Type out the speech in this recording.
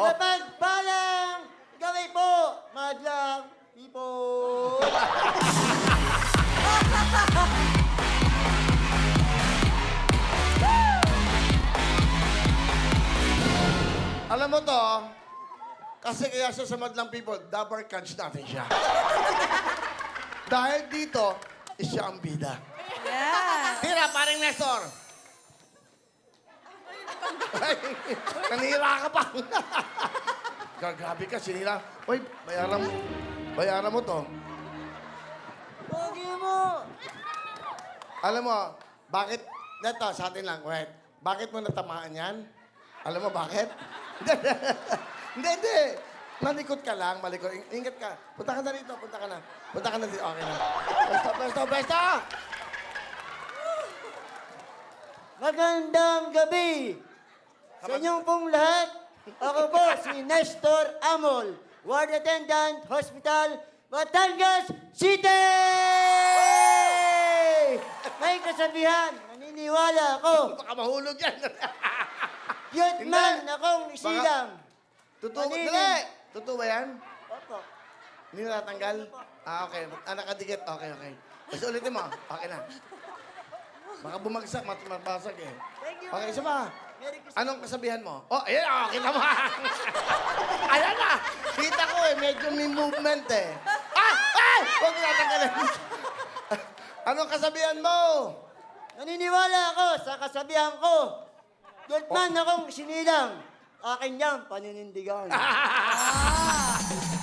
Oh. Kapag balang gawin po, madlang people. Alam mo to, kasi kaya siya sa Madlang People, double catch natin siya. Dahil dito, siya ang bida. Yeah. Tira, paring Nestor. Ay, Nanira ka pa. Gagabi ka, sinira. Uy, bayaran mo. Bayaran mo to. Pogi mo. Alam mo, bakit, neto, sa atin lang, wait. Bakit mo natamaan yan? Alam mo bakit? hindi, hindi. Malikot ka lang, malikot. In- Ingat ka. Punta ka na rito, punta ka na. Punta ka na dito, okay na. Besto, besto, besto! Magandang gabi sa inyong pong lahat. Ako po si Nestor Amol, Ward Attendant, Hospital, Batangas City! May kasabihan, naniniwala ako. Baka mahulog yan. Cute Hindi. man akong isilang. Totoo, Manilin. dali. Totoo ba yan? Opo. Hindi na natanggal? Ah, okay. Ah, nakadikit. Okay, okay. Kasi ulitin mo. Okay na. Baka bumagsak, mat mabasag eh. Thank you. Okay, isa pa. Anong kasabihan mo? Oh, ayan, oh, kita mo. ayan na. Kita ko eh, medyo may movement eh. Ah! Ah! Huwag mo natanggalin. Anong kasabihan mo? Naniniwala ako sa kasabihan ko. Cute man akong sinilang. Akin niyang paninindigan. Ah.